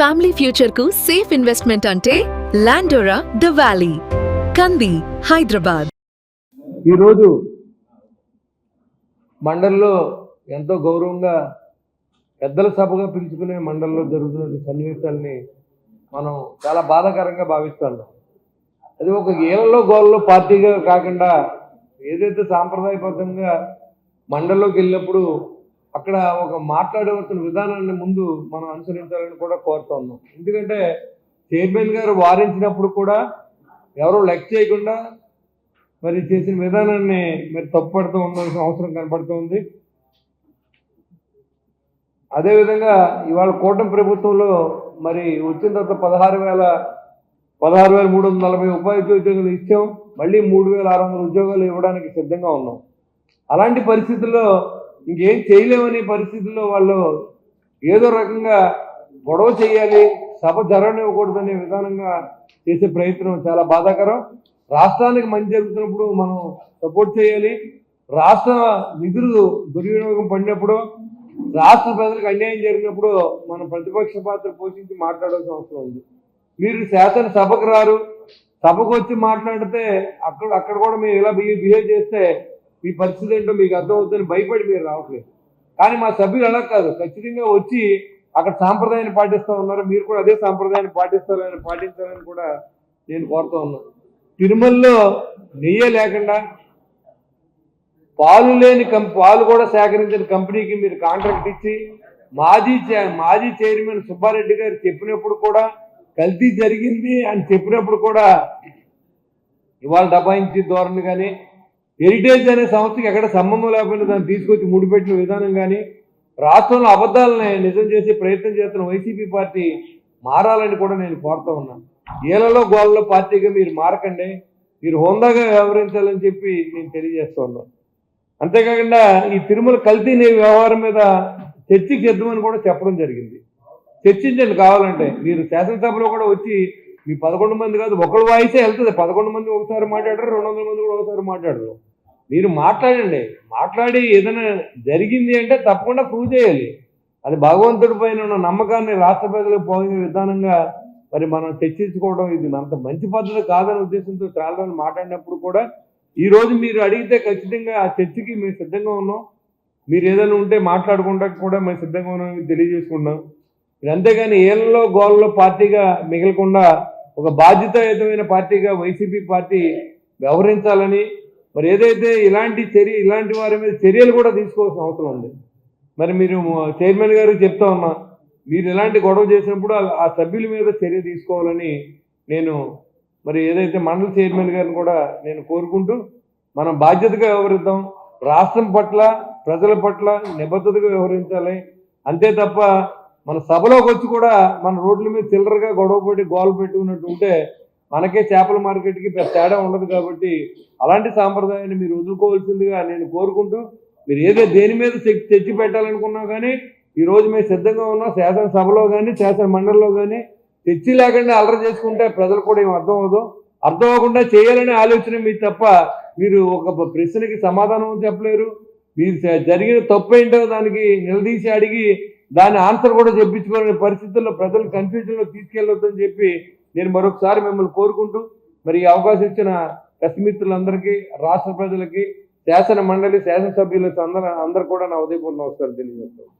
Family ఫ్యూచర్కు safe investment అంటే లాండోరా the valley కంది హైదరాబాద్ ఈరోజు మండలిలో ఎంతో గౌరవంగా పెద్దల సభగా పిలుచుకునే మండలిలో జరుగుతున్న సన్నివేశాలని మనం చాలా బాధాకరంగా భావిస్తున్నాం అది ఒక ఏళ్ళలో గోళ్ళలో పార్టీగా కాకుండా ఏదైతే సాంప్రదాయబద్ధంగా మండలిలోకి వెళ్ళినప్పుడు అక్కడ ఒక మాట్లాడవలసిన విధానాన్ని ముందు మనం అనుసరించాలని కూడా కోరుతున్నాం ఎందుకంటే చైర్మన్ గారు వారించినప్పుడు కూడా ఎవరూ లెక్ చేయకుండా మరి చేసిన విధానాన్ని మరి తప్పుపడుతూ ఉండాల్సిన అవసరం కనపడుతుంది అదేవిధంగా ఇవాళ కూటమి ప్రభుత్వంలో మరి వచ్చిన తర్వాత పదహారు వేల పదహారు వేల మూడు వందల నలభై ఉపాధి ఉద్యోగాలు ఇచ్చాం. మళ్ళీ మూడు వేల ఆరు వందల ఉద్యోగాలు ఇవ్వడానికి సిద్ధంగా ఉన్నాం. అలాంటి పరిస్థితుల్లో ఇంకేం చేయలేమనే పరిస్థితుల్లో వాళ్ళు ఏదో రకంగా గొడవ చేయాలి సభ జరగనివ్వకూడదనే విధానంగా చేసే ప్రయత్నం చాలా బాధాకరం. రాష్ట్రానికి మంచి జరుగుతున్నప్పుడు మనం సపోర్ట్ చేయాలి. రాష్ట్ర నిధులు దుర్వినియోగం పడినప్పుడు రాష్ట్ర ప్రజలకు అన్యాయం జరిగినప్పుడు మనం ప్రతిపక్ష పాత్ర పోషించి మాట్లాడాల్సిన అవసరం ఉంది. మీరు శాసనసభకు రారు సభకు వచ్చి మాట్లాడితే అక్కడ అక్కడ కూడా మీరు ఇలా బిహేవ్ బిహేవ్ చేస్తే మీ పరిస్థితి ఏంటో మీకు అర్థమవుతుందని భయపడి మీరు రావట్లేదు. కానీ మా సభ్యులు అలా కాదు. ఖచ్చితంగా వచ్చి అక్కడ సాంప్రదాయాన్ని పాటిస్తూ ఉన్నారు? మీరు కూడా అదే సాంప్రదాయాన్ని పాటిస్తారని పాటించాలని కూడా నేను కోరుతూ ఉన్నాను తిరుమలలో నెయ్యే లేకుండా పాలు లేని కం పాలు కూడా సేకరించిన కంపెనీకి మీరు కాంట్రాక్ట్ ఇచ్చి మాజీ మాజీ చైర్మన్ సుబ్బారెడ్డి గారు చెప్పినప్పుడు కూడా కల్తీ జరిగింది అని చెప్పినప్పుడు కూడా ఇవాళ దబాయించి ధోరణి కానీ హెరిటేజ్ అనే సంస్థకి ఎక్కడ సంబంధం లేకపోయినా దాన్ని తీసుకొచ్చి ముడిపెట్టిన విధానం కానీ రాష్ట్రంలో అబద్ధాలని నిజం చేసే ప్రయత్నం చేస్తున్న వైసీపీ పార్టీ మారాలని కూడా నేను కోరుతూ ఉన్నాను ఏలలో గోళ్ళలో పార్టీగా మీరు మారకండి మీరు హోందాగా వ్యవహరించాలని చెప్పి నేను తెలియజేస్తా ఉన్నాను అంతేకాకుండా ఈ తిరుమల కల్తీ నే వ్యవహారం మీద చర్చకి చేద్దామని కూడా చెప్పడం జరిగింది. చర్చించండి కావాలంటే. మీరు శాసనసభలో కూడా వచ్చి మీ పదకొండు మంది కాదు ఒకళ్ళు వాయిసే వెళ్తుంది. పదకొండు మంది ఒకసారి మాట్లాడరు రెండు వందల మంది కూడా ఒకసారి మాట్లాడరు. మీరు మాట్లాడండి. మాట్లాడి ఏదైనా జరిగింది అంటే తప్పకుండా ప్రూవ్ చేయాలి. అది భగవంతుడి పైన ఉన్న నమ్మకాన్ని రాష్ట్ర ప్రజలకు పోయే విధానంగా మరి మనం చర్చించుకోవడం ఇది అంత మంచి పద్ధతి కాదనే ఉద్దేశంతో చాలా రోజులు మాట్లాడినప్పుడు కూడా ఈరోజు మీరు అడిగితే ఖచ్చితంగా ఆ చర్చకి మేము సిద్ధంగా ఉన్నాం. మీరు ఏదైనా ఉంటే మాట్లాడుకుంటా కూడా మేము సిద్ధంగా ఉన్నామని తెలియజేసుకున్నాం మీరు అంతేగాని ఏళ్ళలో గోళ్ళలో పార్టీగా మిగలకుండా ఒక బాధ్యతాయుతమైన పార్టీగా వైసీపీ పార్టీ వ్యవహరించాలని మరి ఏదైతే ఇలాంటి చర్య ఇలాంటి వారి మీద చర్యలు కూడా తీసుకోవాల్సిన అవసరం ఉంది. మరి మీరు చైర్మన్ గారు చెప్తా ఉన్నా మీరు ఇలాంటి గొడవ చేసినప్పుడు ఆ- సభ్యుల మీద చర్య తీసుకోవాలని నేను మరి ఏదైతే మండల చైర్మన్ గారిని కూడా నేను కోరుకుంటూ మనం బాధ్యతగా వ్యవహరిద్దాం. రాష్ట్రం పట్ల ప్రజల పట్ల నిబద్ధతగా వ్యవహరించాలి. అంతే తప్ప మన సభలోకి వచ్చి కూడా మన రోడ్ల మీద చిల్లరగా గొడవ పెట్టి గోలు పెట్టుకున్నట్టు ఉంటే మనకే చేపల మార్కెట్కి పెద్ద తేడా ఉండదు కాబట్టి అలాంటి సాంప్రదాయాన్ని మీరు వదులుకోవాల్సిందిగా నేను కోరుకుంటూ మీరు ఏదో దేని మీద తెచ్చి పెట్టాలనుకున్నా కానీ ఈ రోజు మేము సిద్ధంగా ఉన్నాం. శాసనసభలో కానీ శాసన మండలిలో కానీ తెచ్చి లేకుండా అలర చేసుకుంటే ప్రజలు కూడా ఏం అర్థం అవ్వదు. అర్థం అవ్వకుండా చేయాలనే ఆలోచన మీరు తప్ప మీరు ఒక ప్రశ్నకి సమాధానం చెప్పలేరు. మీరు జరిగిన తప్పు ఏంటో దానికి నిలదీసి అడిగి దాని ఆన్సర్ కూడా చెప్పించుకోలేని పరిస్థితుల్లో ప్రజలు కన్ఫ్యూజన్లో తీసుకెళ్ళొద్దని చెప్పి నేను మరొకసారి మిమ్మల్ని కోరుకుంటూ మరి ఈ అవకాశం ఇచ్చిన ప్రెస్ రాష్ట్ర ప్రజలకి శాసన మండలి శాసనసభ్యులకు అందరూ అందరు కూడా నా ఉదయపూర్ణ నమస్కారం తెలియజేస్తాను.